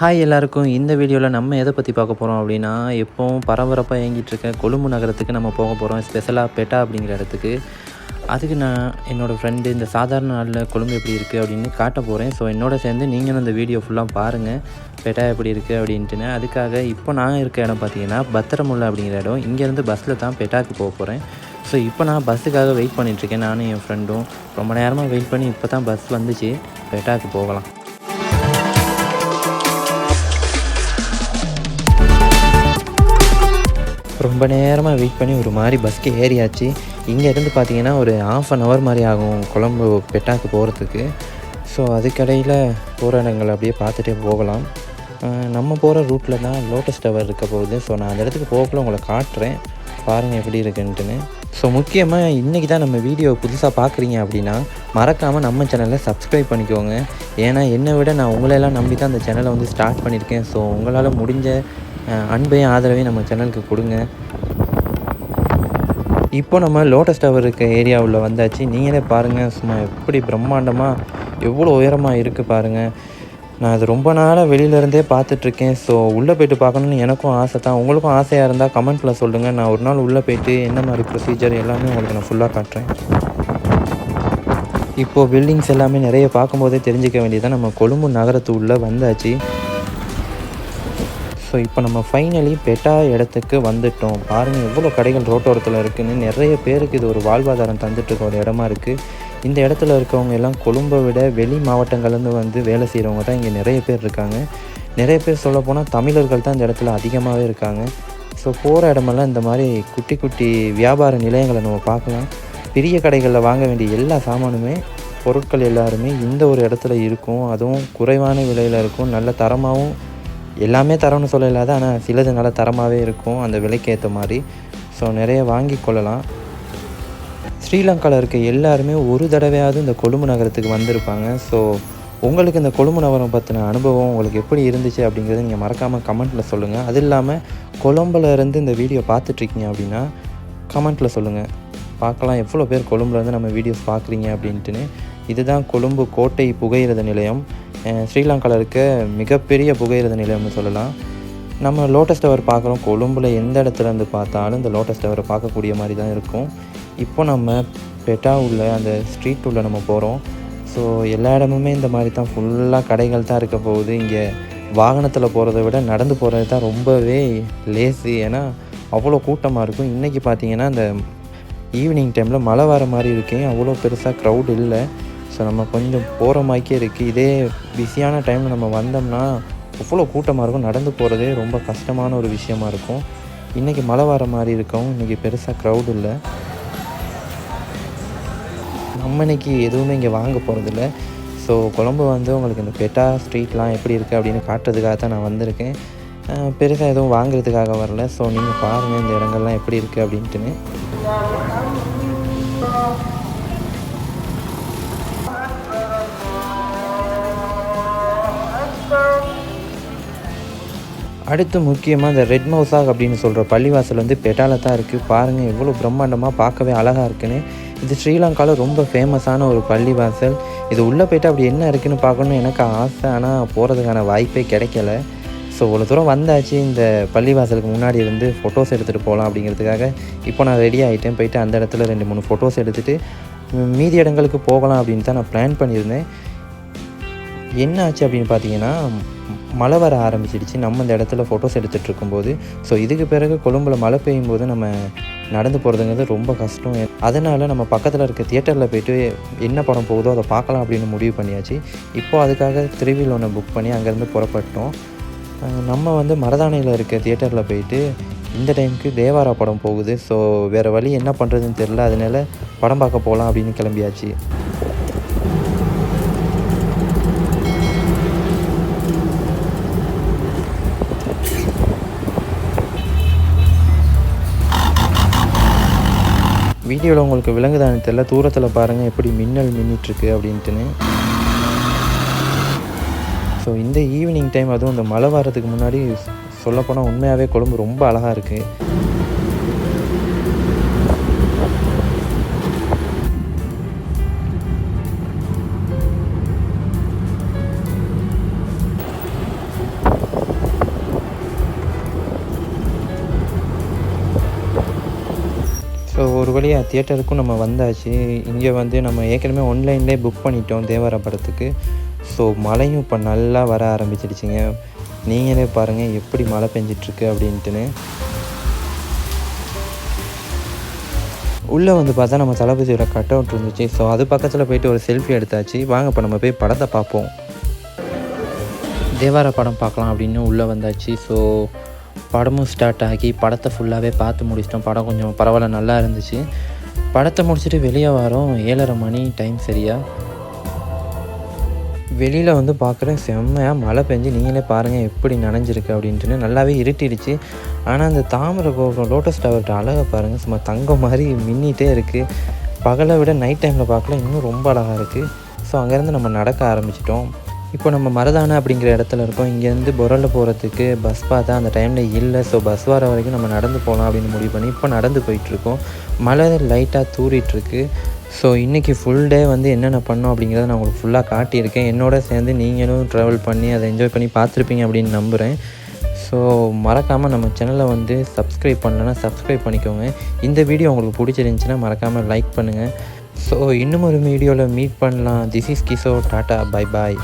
Hi எல்லாருக்கும் இந்த வீடியோவில் நம்ம எதை பற்றி பார்க்க போகிறோம் அப்படின்னா எப்போவும் பரபரப்பாக இயங்கிட்டு இருக்க கொழும்பு நகரத்துக்கு நம்ம போக போகிறோம் ஸ்பெஷலாக பெட்டா அப்படிங்கிற இடத்துக்கு. அதுக்கு நான் என்னோடய ஃப்ரெண்டு இந்த சாதாரண நாளில் கொழும்பு எப்படி இருக்குது அப்படின்னு காட்ட போகிறேன் ஸோ என்னோட சேர்ந்து நீங்களும் அந்த வீடியோ ஃபுல்லாக பாருங்கள் பெட்டா எப்படி இருக்குது அப்படின்ட்டுன்னு. அதுக்காக இப்போ நான் இருக்க இடம் பார்த்தீங்கன்னா பத்திரமுல்ல அப்படிங்கிற இடம். இங்கேருந்து பஸ்ஸில் தான் பெட்டாக்கு போக போகிறேன் ஸோ இப்போ நான் பஸ்ஸுக்காக வெயிட் பண்ணிகிட்ருக்கேன் நானும் என் ஃப்ரெண்டும் ரொம்ப நேரமாக வெயிட் பண்ணி இப்போ தான் பஸ் வந்துச்சு. பெட்டாக்கு போகலாம். ரொம்ப நேரமாக வெயிட் பண்ணி ஒரு மாதிரி பஸ்க்கு ஏறியாச்சு. இங்கேருந்து பார்த்தீங்கன்னா ஒரு ஆஃப் அன் ஹவர் மாதிரி ஆகும் கொழம்பு பெட்டாக்கு போகிறதுக்கு ஸோ அதுக்கடையில் போகிற இடங்கள் அப்படியே பார்த்துட்டே போகலாம். நம்ம போகிற ரூட்டில் தான் லோட்டஸ் டவர் இருக்க போகுது. ஸோ நான் அந்த இடத்துக்கு போகக்குள்ள உங்களை காட்டுறேன். பாருங்கள் எப்படி இருக்குன்ட்டுன்னு. ஸோ முக்கியமாக இன்றைக்கி தான் நம்ம வீடியோ புதுசாக பார்க்குறீங்க அப்படின்னா மறக்காமல் நம்ம சேனலை சப்ஸ்கிரைப் பண்ணிக்கோங்க. ஏன்னா என்னை விட நான் உங்களெல்லாம் நம்பி தான் அந்த சேனலை வந்து ஸ்டார்ட் பண்ணியிருக்கேன். ஸோ உங்களால் முடிஞ்ச அன்பையும் ஆதரவையும் நம்ம சேனலுக்கு கொடுங்க. இப்போ நம்ம லோட்டஸ் டவர் இருக்க ஏரியாவில் வந்தாச்சு. நீங்களே பாருங்கள் சும்மா எப்படி பிரம்மாண்டமாக எவ்வளோ உயரமாக இருக்குது பாருங்கள் நான் அது ரொம்ப நாளாக வெளியிலேருந்தே பார்த்துட்ருக்கேன் ஸோ உள்ளே போயிட்டு பார்க்கணுன்னு எனக்கும் ஆசை தான். உங்களுக்கும் ஆசையாக இருந்தால் கமெண்ட்டில் சொல்லுங்கள் நான் ஒரு நாள் உள்ளே போயிட்டு என்ன மாதிரி ப்ரொசீஜர் எல்லாமே உங்களுக்கு நான் ஃபுல்லாக காட்டுறேன். இப்போது பில்டிங்ஸ் எல்லாமே நிறைய பார்க்கும்போதே தெரிஞ்சுக்க வேண்டியதான் நம்ம கொழும்பு நகரத்து உள்ளே வந்தாச்சு. இப்போ நம்ம ஃபைனலி பெட்டா இடத்துக்கு வந்துட்டோம். பாருங்கள் எவ்வளோ கடைகள் ரோட்டோரத்தில் இருக்குன்னு. நிறைய பேருக்கு இது ஒரு வாழ்வாதாரம் தந்துட்டுருக்க ஒரு இடமா இருக்குது இந்த இடத்துல இருக்கவங்க எல்லாம் கொழும்பை விட வெளி மாவட்டங்கள்லேருந்து வந்து வேலை செய்கிறவங்க தான் இங்கே நிறைய பேர் இருக்காங்க. நிறைய பேர் சொல்லப்போனால் தமிழர்கள் தான் இந்த இடத்துல அதிகமாகவே இருக்காங்க. ஸோ போகிற இடமெல்லாம் இந்த மாதிரி குட்டி குட்டி வியாபார நிலையங்களை நம்ம பார்க்கலாம். பெரிய கடைகளில் வாங்க வேண்டிய எல்லா சாமானுமே பொருட்கள் எல்லாருமே இந்த ஒரு இடத்துல இருக்கும். அதுவும் குறைவான விலையில் இருக்கும். நல்ல தரமாகவும் எல்லாமே தரம்னு சொல்லலாது ஆனால் சிலது நல்ல தரமாகவே இருக்கும் அந்த விலைக்கு ஏற்ற மாதிரி. ஸோ நிறைய வாங்கி கொள்ளலாம். ஸ்ரீலங்காவில் இருக்க எல்லாருமே ஒரு தடவையாவது இந்த கொழும்பு நகரத்துக்கு வந்திருப்பாங்க. ஸோ உங்களுக்கு இந்த கொழும்பு நகரம் பற்றின அனுபவம் உங்களுக்கு எப்படி இருந்துச்சு அப்படிங்கிறத நீங்கள் மறக்காமல் கமெண்ட்டில் சொல்லுங்கள் அது இல்லாமல் கொழும்புல இருந்து இந்த வீடியோ பார்த்துட்ருக்கீங்க அப்படின்னா கமெண்ட்டில் சொல்லுங்கள் பார்க்கலாம் எவ்வளோ பேர் கொழும்புலேருந்து நம்ம வீடியோஸ் பார்க்குறீங்க அப்படின்ட்டுன்னு. இதுதான் கொழும்பு கோட்டை புகையிரத நிலையம். ஸ்ரீலங்காவில் இருக்க மிகப்பெரிய புகையிரத நிலையம்னு சொல்லலாம். நம்ம லோட்டஸ் டவர் பார்க்குறோம். கொழும்பில் எந்த இடத்துல இருந்து பார்த்தாலும் இந்த லோட்டஸ் டவரை பார்க்கக்கூடிய மாதிரி தான் இருக்கும். இப்போ நம்ம பெட்டா உள்ள அந்த ஸ்ட்ரீட் உள்ள நம்ம போகிறோம் ஸோ எல்லா இடமுமே இந்த மாதிரி தான். ஃபுல்லாக கடைகள் தான் இருக்க போகுது. இங்கே வாகனத்தில் போகிறத விட நடந்து போகிறது தான் ரொம்பவே லேசி ஏன்னா அவ்வளோ கூட்டமாக இருக்கும். இன்றைக்கி பார்த்தீங்கன்னா அந்த ஈவினிங் டைமில் மழை வர மாதிரி இருக்கேன் அவ்வளோ பெருசாக க்ரௌட் இல்லை. ஸோ நம்ம கொஞ்சம் போகிற மாதிரிக்கே இருக்குது இதே பிஸியான டைமில் நம்ம வந்தோம்னா அவ்வளோ கூட்டமாக இருக்கும் நடந்து போகிறதே ரொம்ப கஷ்டமான ஒரு விஷயமா இருக்கும். இன்றைக்கி மழை வர மாதிரி இருக்கும் இன்றைக்கி பெருசாக க்ரௌடு இல்லை. நம்ம இன்றைக்கி எதுவுமே இங்கே வாங்க போகிறதில்ல ஸோ கொழம்பு வந்து உங்களுக்கு இந்த பெட்டா ஸ்ட்ரீட்லாம் எப்படி இருக்குது அப்படின்னு காட்டுறதுக்காக தான் நான் வந்திருக்கேன். பெருசாக எதுவும் வாங்குறதுக்காக வரல. ஸோ நீங்கள் பாருங்கள் இந்த இடங்கள்லாம் எப்படி இருக்குது அப்படின்ட்டுன்னு. அடுத்து முக்கியமாக இந்த ரெட் மவுசாக் அப்படின்னு சொல்கிற பள்ளிவாசல் வந்து பெட்டால தான் இருக்குது பாருங்கள் எவ்வளோ பிரம்மாண்டமாக பார்க்கவே அழகாக இருக்குன்னு. இது ஸ்ரீலங்காவில் ரொம்ப ஃபேமஸான ஒரு பள்ளிவாசல். இது உள்ளே போய்ட்டு அப்படி என்ன இருக்குன்னு பார்க்கணுன்னு எனக்கு ஆசை. ஆனால் போகிறதுக்கான வாய்ப்பே கிடைக்கல. ஸோ இவ்வளோ தூரம் வந்தாச்சு. இந்த பள்ளிவாசலுக்கு முன்னாடி இருந்து ஃபோட்டோஸ் எடுத்துகிட்டு போகலாம் அப்படிங்கிறதுக்காக இப்போ நான் ரெடி ஆகிட்டேன் போயிட்டு அந்த இடத்துல ரெண்டு மூணு ஃபோட்டோஸ் எடுத்துகிட்டு மீதி இடங்களுக்கு போகலாம் அப்படின்னு தான் நான் பிளான் பண்ணியிருந்தேன். என்ன ஆச்சு அப்படின்னு பார்த்தீங்கன்னா மழை வர ஆரம்பிச்சிடுச்சு. நம்ம இந்த இடத்துல ஃபோட்டோஸ் எடுத்துகிட்டு இருக்கும்போது ஸோ இதுக்கு பிறகு கொழும்புல மழை பெய்யும் போது நம்ம நடந்து போகிறதுங்கிறது ரொம்ப கஷ்டம். அதனால் நம்ம பக்கத்தில் இருக்க தியேட்டரில் போயிட்டு என்ன படம் போகுதோ அதை பார்க்கலாம் அப்படின்னு முடிவு பண்ணியாச்சு. இப்போது அதுக்காக திருவில் ஒன்று புக் பண்ணி அங்கேருந்து புறப்பட்டோம். நம்ம வந்து மரதானையில் இருக்க தியேட்டரில் போயிட்டு இந்த டைமுக்கு தேவாரா படம் போகுது. ஸோ வேறு வழி என்ன பண்ணுறதுன்னு தெரில அதனால படம் பார்க்க போகலாம் அப்படின்னு கிளம்பியாச்சு. வீடியோவில் உங்களுக்கு விலங்குதானு தெரில தூரத்தில் பாருங்கள் எப்படி மின்னல் மின்னிட்டுருக்கு அப்படின்ட்டுன்னு. ஸோ இந்த ஈவினிங் டைம் அதுவும் இந்த மழை வர்றதுக்கு முன்னாடி சொல்லப்போனால் உண்மையாகவே கொழும்பு ரொம்ப அழகாக இருக்குது வழியாக தியேட்டருக்கும் நம்ம வந்தாச்சு. இங்கே வந்து நம்ம ஏற்கனவே ஆன்லைன்லேயே புக் பண்ணிட்டோம் தேவார படத்துக்கு. ஸோ மழையும் இப்போ நல்லா வர ஆரம்பிச்சிடுச்சிங்க. நீங்களே பாருங்கள் எப்படி மழை பெஞ்சிட்ருக்கு அப்படின்ட்டுன்னு. உள்ளே வந்து பார்த்தா நம்ம தளபதியோட கட் அவுட் இருந்துச்சு. ஸோ அது பக்கத்தில் போயிட்டு ஒரு செல்ஃபி எடுத்தாச்சு. வாங்க இப்போ நம்ம போய் படத்தை பார்ப்போம். தேவார படம் பார்க்கலாம் அப்படின்னு உள்ளே வந்தாச்சு. ஸோ படமும் ஸ்டார்ட் ஆகி படத்தை ஃபுல்லாகவே பார்த்து முடிச்சிட்டோம். படம் கொஞ்சம் பரவாயில்ல நல்லா இருந்துச்சு. படத்தை முடிச்சுட்டு வெளியே வரோம். ஏழரை மணி டைம் சரியா? வெளியில் வந்து பார்க்குறேன் செம்மையாக மழை பெஞ்சு நீங்களே பாருங்கள் எப்படி நனைஞ்சிருக்கு அப்படின்ட்டுன்னு. நல்லாவே இருட்டிடுச்சு. ஆனால் அந்த தாமரை கோபுரம் லோட்டஸ் டவர்கிட்ட அழகை பாருங்கள் சும்மா தங்கம் மாதிரி மின்னிட்டே இருக்குது பகலை விட நைட் டைமில் பார்க்கல இன்னும் ரொம்ப அழகாக இருக்குது ஸோ அங்கேருந்து நம்ம நடக்க ஆரம்பிச்சிட்டோம். இப்போ நம்ம மருதானை அப்படிங்கிற இடத்துல இருக்கோம். இங்கேருந்து பொருளில் போகிறதுக்கு பஸ் பார்த்தா அந்த டைமில் இல்லை. ஸோ பஸ் வர வரைக்கும் நம்ம நடந்து போகலாம் அப்படின்னு முடிவு பண்ணி இப்போ நடந்து போயிட்டுருக்கோம். மழை லைட்டாக தூறிட்டுருக்கு. ஸோ இன்றைக்கி ஃபுல் டே வந்து என்னென்ன பண்ணோம் அப்படிங்கிறத நான் உங்களுக்கு ஃபுல்லாக காட்டியிருக்கேன். என்னோட சேர்ந்து நீங்களும் ட்ராவல் பண்ணி அதை என்ஜாய் பண்ணி பார்த்துருப்பீங்க அப்படின்னு நம்புகிறேன் ஸோ மறக்காமல் நம்ம சேனலை வந்து சப்ஸ்கிரைப் பண்ணலன்னா சப்ஸ்கிரைப் பண்ணிக்கோங்க. இந்த வீடியோ உங்களுக்கு பிடிச்சிருந்துச்சின்னா மறக்காமல் லைக் பண்ணுங்கள் ஸோ இன்னும் ஒரு வீடியோவில் மீட் பண்ணலாம். This is கிசோ tata bye bye